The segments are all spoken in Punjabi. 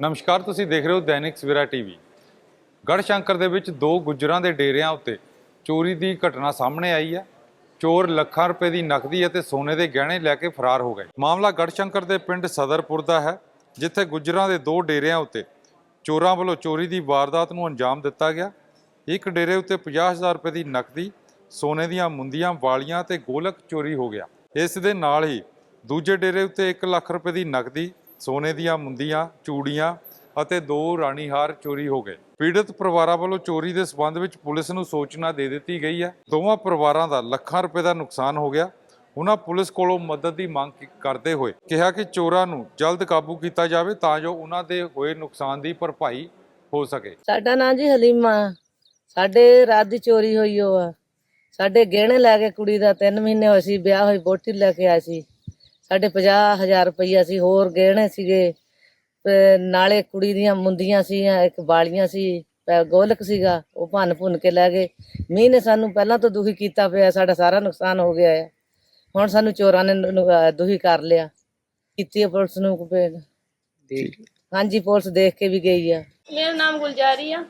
ਨਮਸਕਾਰ, ਤੁਸੀਂ ਦੇਖ ਰਹੇ ਹੋ ਦੈਨਿਕ ਸਵੇਰਾ ਟੀਵੀ। ਗੜਸ਼ੰਕਰ ਦੇ ਵਿੱਚ ਦੋ ਗੁੱਜਰਾਂ ਦੇ ਡੇਰਿਆਂ ਉੱਤੇ ਚੋਰੀ ਦੀ ਘਟਨਾ ਸਾਹਮਣੇ ਆਈ ਹੈ। ਚੋਰ ਲੱਖਾਂ ਰੁਪਏ ਦੀ ਨਕਦੀ ਅਤੇ ਸੋਨੇ ਦੇ ਗਹਿਣੇ ਲੈ ਕੇ ਫਰਾਰ ਹੋ ਗਏ। ਮਾਮਲਾ ਗੜ ਸ਼ੰਕਰ ਦੇ ਪਿੰਡ ਸਦਰਪੁਰ ਦਾ ਹੈ, ਜਿੱਥੇ ਗੁੱਜਰਾਂ ਦੇ ਦੋ ਡੇਰਿਆਂ ਉੱਤੇ ਚੋਰਾਂ ਵੱਲੋਂ ਚੋਰੀ ਦੀ ਵਾਰਦਾਤ ਨੂੰ ਅੰਜਾਮ ਦਿੱਤਾ ਗਿਆ। ਇੱਕ ਡੇਰੇ ਉੱਤੇ 50000 ਰੁਪਏ ਦੀ ਨਕਦੀ, ਸੋਨੇ ਦੀਆਂ ਮੁੰਦੀਆਂ, ਵਾਲੀਆਂ ਤੇ ਗੋਲਕ ਚੋਰੀ ਹੋ ਗਿਆ। ਇਸ ਦੇ ਨਾਲ ਹੀ ਦੂਜੇ ਡੇਰੇ ਉੱਤੇ 1 ਲੱਖ ਰੁਪਏ ਦੀ ਨਕਦੀ ਸੋਨੇ ਦੀਆਂ ਮੁੰਦੀਆਂ, ਚੂੜੀਆਂ ਅਤੇ ਦੋ ਰਾਣੀ ਹਾਰ ਚੋਰੀ ਹੋ ਗਏ। ਪੀੜਤ ਪਰਿਵਾਰਾਂ ਵੱਲੋਂ ਚੋਰੀ ਦੇ ਸਬੰਧ ਵਿੱਚ ਪੁਲਿਸ ਨੂੰ ਸੂਚਨਾ ਦੇ ਦਿੱਤੀ ਗਈ ਹੈ। ਦੋਵਾਂ ਪਰਿਵਾਰਾਂ ਦਾ ਲੱਖਾਂ ਰੁਪਏ ਦਾ ਨੁਕਸਾਨ ਹੋ ਗਿਆ। ਉਹਨਾਂ ਪੁਲਿਸ ਕੋਲੋਂ ਮਦਦ ਦੀ ਮੰਗ ਕਰਦੇ ਹੋਏ ਕਿਹਾ ਕਿ ਚੋਰਾਂ ਨੂੰ ਜਲਦ ਕਾਬੂ ਕੀਤਾ ਜਾਵੇ ਤਾਂ ਜੋ ਉਹਨਾਂ ਦੇ ਹੋਏ ਨੁਕਸਾਨ ਦੀ ਭਰਪਾਈ ਹੋ ਸਕੇ। ਸਾਡਾ ਨਾਂ ਜੀ ਹਲੀਮਾ। ਸਾਡੇ ਰਾਤ ਦੀ ਚੋਰੀ ਹੋਈ ਉਹ ਆ। ਸਾਡੇ ਗਹਿਣੇ ਲੈ ਕੇ ਕੁੜੀ ਦਾ 3 ਮਹੀਨੇ ਹੋਏ ਸੀ, ਵਿਆਹ ਹੋਈ ਬੋਟੀ ਲੈ ਕੇ ਆਇਆ ਸੀ। ਸਾਡੇ 50000 ਰੁਪਈਆ ਸੀ ਹੋਰ ਗਹਿਣੇ ਸੀਗੇ। ਤੇ ਨਾਲੇ ਕੁੜੀ ਦੀਆਂ ਮੁੰਦੀਆਂ ਸੀ ਇੱਕ ਬਾਲੀਆਂ ਸੀ ਪੈ- ਗੋਲਕ ਸੀਗਾ ਉਹ ਭੰਨ ਭੁੰਨ ਕੇ ਲੈ ਗਏ। ਮੀਂਹ ਨੇ ਸਾਨੂੰ ਪਹਿਲਾਂ ਤੋਂ ਦੁਖੀ ਕੀਤਾ ਪਿਆ ਸਾਡਾ ਸਾਰਾ ਨੁਕਸਾਨ ਹੋ ਗਿਆ ਹੈ ਹੁਣ ਸਾਨੂੰ ਚੋਰਾਂ ਨੇ ਦੁਖੀ ਕਰ ਲਿਆ। ਕੀਤੀ ਹੈ ਪੁਲਿਸ ਨੂੰ ਕੰਪਲੇਂਟ ਹਾਂਜੀ ਪੁਲਿਸ ਦੇਖ ਕੇ ਵੀ ਗਈ ਆ। ਮੇਰਾ ਨਾਮ ਗੁਲਜ਼ਾਰੀ ਆ।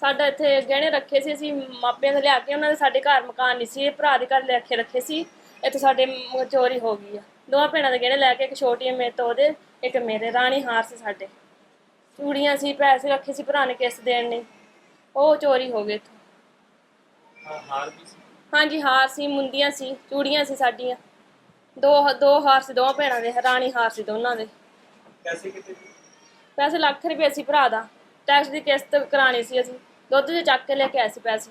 ਸਾਡਾ ਇੱਥੇ ਗਹਿਣੇ ਰੱਖੇ ਸੀ ਅਸੀਂ ਮਾਪਿਆਂ ਦੇ ਲਿਆ ਕੇ ਉਹਨਾਂ ਦੇ ਸਾਡੇ ਘਰ ਮਕਾਨ ਨਹੀਂ ਸੀ ਇਹ ਭਰਾ ਦੇ ਘਰ ਲੈ ਕੇ ਰੱਖੇ ਸੀ। ਇੱਥੇ ਸਾਡੇ ਚੋਰੀ ਹੋ ਗਈ ਆ। ਦੋਵਾਂ ਭੈਣਾਂ ਦੇ ਗਹਿਣੇ ਲੈ ਕੇ ਇੱਕ ਛੋਟੀ ਹੈ ਮੇਰੇ ਤੋਂ ਉਹਦੇ ਇੱਕ ਮੇਰੇ ਰਾਣੀ ਹਾਰ ਸੀ ਸਾਡੇ। ਚੂੜੀਆਂ ਸੀ ਪੈਸੇ ਰੱਖੇ ਸੀ ਭਰਾ ਨੇ ਕਿਸ਼ਤ ਦੇਣ ਨੇ ਉਹ ਚੋਰੀ ਹੋ ਗਏ ਇੱਥੋਂ। ਹਾਂਜੀ ਹਾਰ ਸੀ ਮੁੰਦੀਆਂ ਸੀ ਚੂੜੀਆਂ ਸੀ ਸਾਡੀਆਂ। ਦੋ ਦੋ ਹਾਰ ਸੀ ਦੋਵਾਂ ਭੈਣਾਂ ਦੇ ਰਾਣੀ ਹਾਰ ਸੀ ਦੋਨਾਂ ਦੇ। ਪੈਸੇ ਲੱਖ ਰੁਪਏ ਸੀ ਭਰਾ ਦਾ। ਟੈਕਸ ਦੀ ਕਿਸ਼ਤ ਕਰਾਣੀ ਸੀ ਅਸੀਂ। ਦੁੱਧ ਦੇ ਚੱਕ ਕੇ ਲੈ ਕੇ ਆਏ ਸੀ ਪੈਸੇ।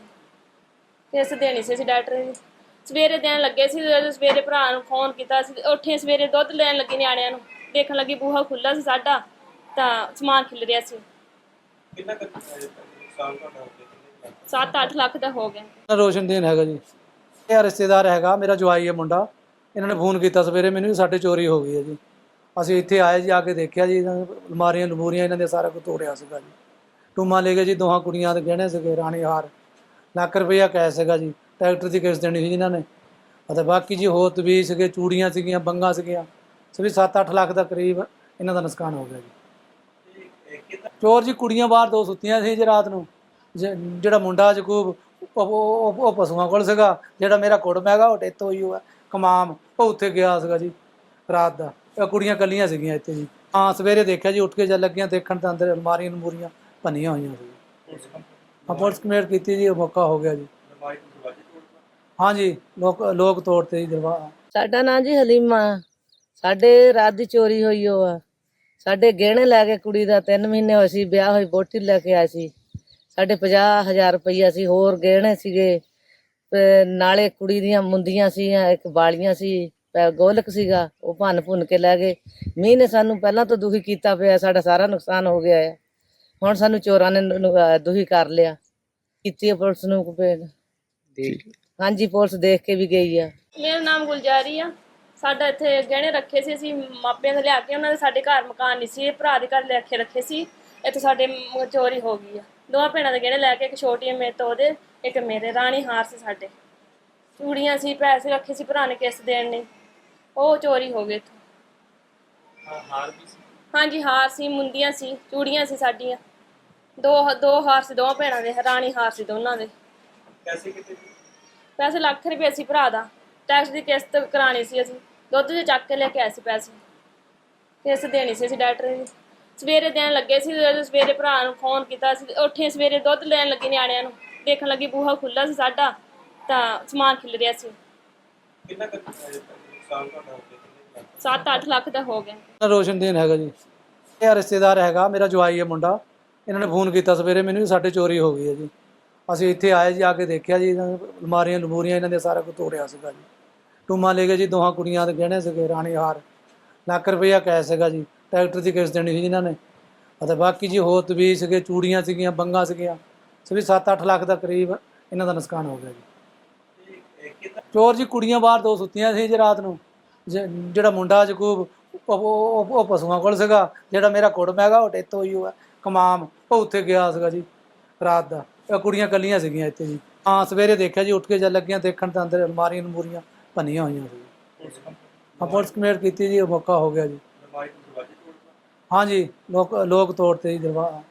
ਕਿਸ਼ਤ ਦੇਣੀ ਸੀ ਅਸੀਂ ਡਾਕਟਰ ਦੀ ਸਵੇਰੇ ਦੇਣ ਲੱਗੇ ਸੀ ਜਦੋਂ ਸਵੇਰੇ ਭਰਾ ਨੂੰ ਫੋਨ ਕੀਤਾ ਸੀ ਉੱਠੇ ਸਵੇਰੇ ਦੁੱਧ ਲੈਣ ਲੱਗੇ ਨਿਆਣਿਆਂ ਨੂੰ। ਦੇਖਣ ਲੱਗੀ ਬੂਹਾ ਖੁੱਲਾ ਸੀ ਸਾਡਾ ਤਾਂ ਸਮਾਨ ਖਿਲ ਰਿਹਾ ਸੀ। ਕਿੰਨਾ ਕੁ ਨੁਕਸਾਨ ਤੁਹਾਡਾ ਹੋ ਗਿਆ 7-8 ਲੱਖ ਦਾ ਹੋ ਗਿਆ। ਮੇਰਾ ਰੋਸ਼ਨਦੀਨ ਹੈਗਾ ਜੀ। ਇਹ ਰਿਸ਼ਤੇਦਾਰ ਹੈਗਾ ਮੇਰਾ ਜਵਾਈ ਹੈ ਮੁੰਡਾ। ਇਹਨਾਂ ਨੇ ਫੋਨ ਕੀਤਾ ਸਵੇਰੇ ਮੈਨੂੰ ਵੀ ਸਾਡੇ ਚੋਰੀ ਹੋ ਗਈ ਹੈ ਜੀ। ਅਸੀਂ ਇੱਥੇ ਆਏ ਜੀ ਆ ਕੇ ਦੇਖਿਆ ਜੀ ਇਹਨਾਂ ਨੇ ਅਲਮਾਰੀਆਂ ਲਮੂਰੀਆਂ ਇਹਨਾਂ ਦੇ ਸਾਰਾ ਕੁਝ ਤੋੜਿਆ ਸੀਗਾ ਜੀ। ਟੂਮਾ ਲੈ ਗਏ ਜੀ ਦੋਹਾਂ ਕੁੜੀਆਂ ਦੇ ਗਹਿਣੇ ਸੀਗੇ ਰਾਣੀ ਹਾਰ। ਲੱਖ ਰੁਪਈਆ ਕੈਸ਼ ਸੀਗਾ ਜੀ। ਟਰੈਕਟਰ ਦੀ ਕਿਸ਼ਤ ਦੇਣੀ ਸੀ ਇਹਨਾਂ ਨੇ। ਅਤੇ ਬਾਕੀ ਜੀ ਹੋਰ ਵੀ ਸੀਗੇ ਚੂੜੀਆਂ ਸੀਗੀਆਂ ਬੰਗਾ ਸੀਗੀਆਂ ਸੋ ਵੀ 7-8 ਲੱਖ ਦਾ ਕਰੀਬ ਇਹਨਾਂ ਦਾ ਨੁਕਸਾਨ ਹੋ ਗਿਆ ਜੀ। ਚੋਰ ਜੀ ਕੁੜੀਆਂ ਬਾਹਰ ਦੋ ਸੁੱਤੀਆਂ ਸੀ ਜੀ ਰਾਤ ਨੂੰ। ਜਿਹੜਾ ਮੁੰਡਾ ਜਕੂਬ ਉਹ- ਪਸ਼ੂਆਂ ਕੋਲ ਸੀਗਾ ਜਿਹੜਾ ਮੇਰਾ ਕੁੜਮ ਹੈਗਾ ਉਹ ਡੈਥ ਹੋਈ ਹੋਇਆ ਕਮਾਮ ਉਹ ਉੱਥੇ ਗਿਆ ਸੀਗਾ ਜੀ ਰਾਤ ਦਾ। ਇਹ ਕੁੜੀਆਂ ਕੱਲੀਆਂ ਸੀਗੀਆਂ ਇੱਥੇ ਜੀ। ਹਾਂ ਸਵੇਰੇ ਦੇਖਿਆ ਜੀ ਉੱਠ ਕੇ ਜਦ ਲੱਗੀਆਂ ਦੇਖਣ ਤਾਂ ਅੰਦਰ ਅਲਮਾਰੀਆਂ ਨਮੂਰੀਆਂ ਭੰਨੀਆਂ ਹੋਈਆਂ ਸੀ। ਹਾਂ ਪੁਲਿਸ ਕਮੇਟ ਕੀਤੀ ਜੀ ਉਹ ਮੌਕਾ ਹੋ ਗਿਆ ਜੀ। ਹਾਂਜੀ ਲੋਕ ਲੋਕ ਤੋੜਤੇ ਜੀ ਦਰਵਾਜ਼ਾ ਸਾਡਾ ਨਾਂ ਜੀ ਹਲੀਮਾ। ਸਾਡੇ ਰਾਤ ਦੀ ਚੋਰੀ ਹੋਈ ਓ ਆ। ਸਾਡੇ ਗਹਿਣੇ ਲੈ ਕੇ ਕੁੜੀ ਦਾ 3 ਮਹੀਨੇ ਹੋਏ ਸੀ ਵਿਆਹ ਹੋਈ ਬੋਟੀ ਲੈ ਕੇ ਆਏ ਸੀ। ਸਾਡੇ 50000 ਰੁਪਈਆ ਸੀ ਹੋਰ ਗਹਿਣੇ ਸੀਗੇ। ਤੇ ਨਾਲੇ ਕੁੜੀ ਦੀਆਂ ਮੁੰਦੀਆਂ ਸੀ ਇੱਕ ਬਾਲੀਆਂ ਸੀ ਪੈ- ਗੋਲਕ ਸੀਗਾ ਉਹ ਭੰਨ ਭੁੰਨ ਕੇ ਲੈ ਗਏ। ਮੀਂਹ ਨੇ ਸਾਨੂੰ ਪਹਿਲਾਂ ਤੋਂ ਦੁਖੀ ਕੀਤਾ ਪਿਆ ਸਾਡਾ ਸਾਰਾ ਨੁਕਸਾਨ ਹੋ ਗਿਆ ਹੈ ਹੁਣ ਸਾਨੂੰ ਚੋਰਾਂ ਨੇ ਨੁ- ਨੁ- ਅਹ ਦੁਖੀ ਕਰ ਲਿਆ। ਕੀਤੀ ਹੈ ਪੁਲਿਸ ਨੂੰ ਕੰਪਲੇਂਟ ਹਾਂਜੀ ਪੁਲਿਸ ਦੇਖ ਕੇ ਵੀ ਗਈ ਆ। ਮੇਰਾ ਨਾਮ ਗੁਲਜ਼ਾਰੀ ਆ। ਸਾਡਾ ਇੱਥੇ ਗਹਿਣੇ ਰੱਖੇ ਸੀ ਅਸੀਂ ਮਾਪਿਆਂ ਦੇ ਲਿਆ ਕੇ ਉਹਨਾਂ ਦੇ ਸਾਡੇ ਘਰ ਮਕਾਨ ਨਹੀਂ ਸੀ ਇਹ ਭਰਾ ਦੇ ਘਰ ਲੈ ਕੇ ਰੱਖੇ ਸੀ। ਇੱਥੇ ਸਾਡੇ ਮ- ਚੋਰੀ ਹੋ ਗਈ ਆ। ਦੋਵਾਂ ਭੈਣਾਂ ਦੇ ਗਹਿਣੇ ਲੈ ਕੇ ਇੱਕ ਛੋਟੀ ਹੈ ਮੇਰੇ ਤੋਂ ਉਹਦੇ ਇੱਕ ਮੇਰੇ। ਰਾਣੀ ਹਾਰ ਸੀ ਸਾਡੇ। ਚੂੜੀਆਂ ਸੀ ਪੈਸੇ ਰੱਖੇ ਸੀ ਭਰਾ ਨੇ ਕਿਸ਼ਤ ਦੇਣ ਨੇ ਉਹ ਚੋਰੀ ਹੋ ਗਏ ਇੱਥੋਂ। ਹਾਰ ਵੀ ਸੀ ਹਾਂਜੀ ਹਾਰ ਸੀ ਮੁੰਦੀਆਂ ਸੀ ਚੂੜੀਆਂ ਸੀ ਸਾਡੀਆਂ। ਦੋ ਦੋ ਹਾਰ ਸੀ ਦੋਵਾਂ ਭੈਣਾਂ ਦੇ ਰਾਣੀ ਹਾਰ ਸੀ ਦੋਨਾਂ ਦੇ। ਪੈਸੇ ਕਿਤੇ ਪੈਸੇ ਲੱਖ ਰੁਪਏ ਸੀ ਭਰਾ ਦਾ। ਟੈਕਸ ਦੀ ਕਿਸ਼ਤ ਕਰਾਣੀ ਸੀ ਅਸੀਂ। ਦੁੱਧ ਦੇ ਚੱਕ ਕੇ ਲੈ ਕੇ ਆਏ ਸੀ ਪੈਸੇ। ਕਿਸ਼ਤ ਦੇਣੀ ਸੀ ਅਸੀਂ ਡਾਕਟਰ ਦੀ ਸਵੇਰੇ ਦੇਣ ਲੱਗੇ ਸੀ ਜਦੋਂ ਸਵੇਰੇ ਭਰਾ ਨੂੰ ਫੋਨ ਕੀਤਾ ਸੀ ਉੱਠੇ ਸਵੇਰੇ ਦੁੱਧ ਲੈਣ ਲੱਗੇ ਨਿਆਣਿਆਂ ਨੂੰ। ਦੇਖਣ ਲੱਗੀ ਬੂਹਾ ਖੁੱਲਾ ਸੀ ਸਾਡਾ ਤਾਂ ਸਮਾਨ ਖਿਲ ਰਿਹਾ ਸੀ। ਕਿੰਨਾ ਕੁ ਨੁਕਸਾਨ ਤੁਹਾਡਾ ਹੋ ਗਿਆ 7-8 ਲੱਖ ਦਾ ਹੋ ਗਿਆ। ਮੇਰਾ ਰੋਸ਼ਨਦੀਨ ਹੈਗਾ ਜੀ। ਇਹ ਰਿਸ਼ਤੇਦਾਰ ਹੈਗਾ ਮੇਰਾ ਜਵਾਈ ਹੈ ਮੁੰਡਾ। ਇਹਨਾਂ ਨੇ ਫੋਨ ਕੀਤਾ ਸਵੇਰੇ ਮੈਨੂੰ ਸਾਡੇ ਚੋਰੀ ਹੋ ਗਈ ਹੈ ਜੀ। ਅਸੀਂ ਇੱਥੇ ਆਏ ਜੀ, ਆ ਕੇ ਦੇਖਿਆ ਜੀ, ਇਹਨਾਂ ਨੇ ਅਲਮਾਰੀਆਂ ਲਮੂਰੀਆਂ ਇਹਨਾਂ ਦੇ ਸਾਰਾ ਕੁਝ ਤੋੜਿਆ ਸੀਗਾ ਜੀ। ਟੂਮਾ ਲੈ ਕੇ ਜੀ, ਦੋਹਾਂ ਕੁੜੀਆਂ ਦੇ ਗਹਿਣੇ ਸੀਗੇ, ਰਾਣੀ ਹਾਰ। ਲੱਖ ਰੁਪਈਆ ਕੈਸ਼ ਸੀਗਾ ਜੀ, ਟਰੈਕਟਰ ਦੀ ਕਿਸ਼ਤ ਦੇਣੀ ਸੀ ਇਹਨਾਂ ਨੇ। ਅਤੇ ਬਾਕੀ ਜੀ ਹੋਰ ਵੀ ਸੀਗੇ, ਚੂੜੀਆਂ ਸੀਗੀਆਂ, ਬੰਗਾ ਸੀਗੀਆਂ ਸੋ ਵੀ 7-8 ਲੱਖ ਦਾ ਕਰੀਬ ਇਹਨਾਂ ਦਾ ਨੁਕਸਾਨ ਹੋ ਗਿਆ ਜੀ। ਚੋਰ ਜੀ ਕੁੜੀਆਂ ਬਾਹਰ ਦੋ ਸੁੱਤੀਆਂ ਸੀ ਜੀ ਰਾਤ ਨੂੰ। ਜਿਹੜਾ ਮੁੰਡਾ ਜਕੂਬ, ਉਹ- ਪਸ਼ੂਆਂ ਕੋਲ ਸੀਗਾ, ਜਿਹੜਾ ਮੇਰਾ ਕੁੜਮ ਹੈਗਾ ਉਹ ਡੈਥ ਹੀ ਹੋਇਆ ਕਮਾਮ, ਉਹ ਉੱਥੇ ਗਿਆ ਸੀਗਾ ਜੀ, ਰਾਤ ਦਾ। ਕੁੜੀਆਂ ਕੱਲੀਆਂ ਸੀਗੀਆਂ ਇੱਥੇ ਜੀ। ਹਾਂ ਸਵੇਰੇ ਦੇਖਿਆ ਜੀ ਉੱਠ ਕੇ ਜਦ ਲੱਗੀਆਂ ਦੇਖਣ ਤਾਂ ਅੰਦਰ ਅਲਮਾਰੀਆਂ ਨਮੂਰੀਆਂ ਭੰਨੀਆਂ ਹੋਈਆਂ ਸੀ ਹਾਂ ਪੁਲਿਸ ਕਮੇਟ ਕੀਤੀ ਜੀ ਉਹ ਮੌਕਾ ਹੋ ਗਿਆ ਜੀ। ਤੋੜਨਾ ਹਾਂਜੀ ਲੋਕ ਲੋਕ ਤੋੜ ਤੇ ਜੀ ਦਰਵਾਜ਼ਾ